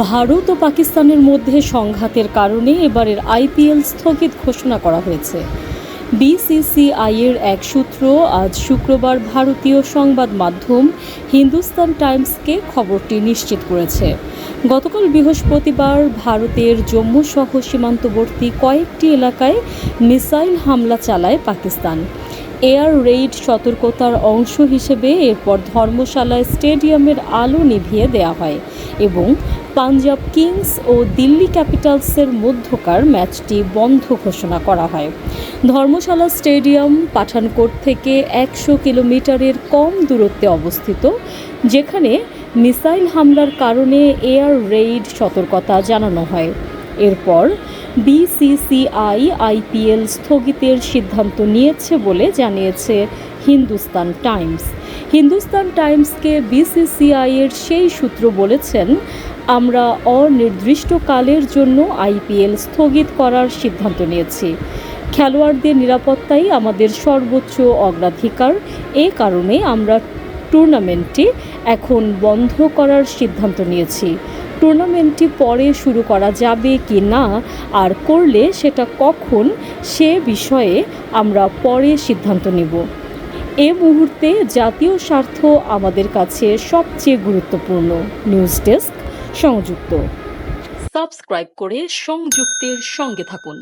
ভারত ও পাকিস্তানের মধ্যে সংঘাতের কারণে এবারের আইপিএল স্থগিত ঘোষণা করা হয়েছে। বিসিসিআইয়ের এক সূত্র, আজ শুক্রবার ভারতীয় সংবাদ মাধ্যম হিন্দুস্তান টাইমসকে খবরটি নিশ্চিত করেছে। গতকাল বৃহস্পতিবার ভারতের জম্মু সহ সীমান্তবর্তী কয়েকটি এলাকায় মিসাইল হামলা চালায় পাকিস্তান। এয়ার রেইড সতর্কতার অংশ হিসেবে এরপর ধর্মশালায় স্টেডিয়ামের আলো নিভিয়ে দেওয়া হয় এবং পাঞ্জাব কিংস ও দিল্লি ক্যাপিটালসের মধ্যকার ম্যাচটি বন্ধ ঘোষণা করা হয়। ধর্মশালা স্টেডিয়াম পাঠানকোট থেকে একশো কিলোমিটারের কম দূরত্বে অবস্থিত, যেখানে মিসাইল হামলার কারণে এয়ার রেইড সতর্কতা জানানো হয়। এরপর বিসিসিআই আইপিএল স্থগিতের সিদ্ধান্ত নিয়েছে বলে জানিয়েছে হিন্দুস্তান টাইমস। হিন্দুস্তান টাইমসকে বিসিসিআইয়ের সেই সূত্র বলেছেন, আমরা অনির্দিষ্টকালের জন্য আইপিএল স্থগিত করার সিদ্ধান্ত নিয়েছি। খেলোয়াড়দের নিরাপত্তাই আমাদের সর্বোচ্চ অগ্রাধিকার। এ কারণে আমরা টুর্নামেন্টটি এখন বন্ধ করার সিদ্ধান্ত নিয়েছি। টুর্নামেন্টটি পরে শুরু করা যাবে কি না আর করলে সেটা কখন সে বিষয়ে আমরা পরে সিদ্ধান্ত নেব। এ মুহূর্তে জাতীয় স্বার্থ আমাদের কাছে সবচেয়ে গুরুত্বপূর্ণ। নিউজ ডেস্ক সংযুক্ত। সাবস্ক্রাইব করে সংযুক্তের সঙ্গে থাকুন।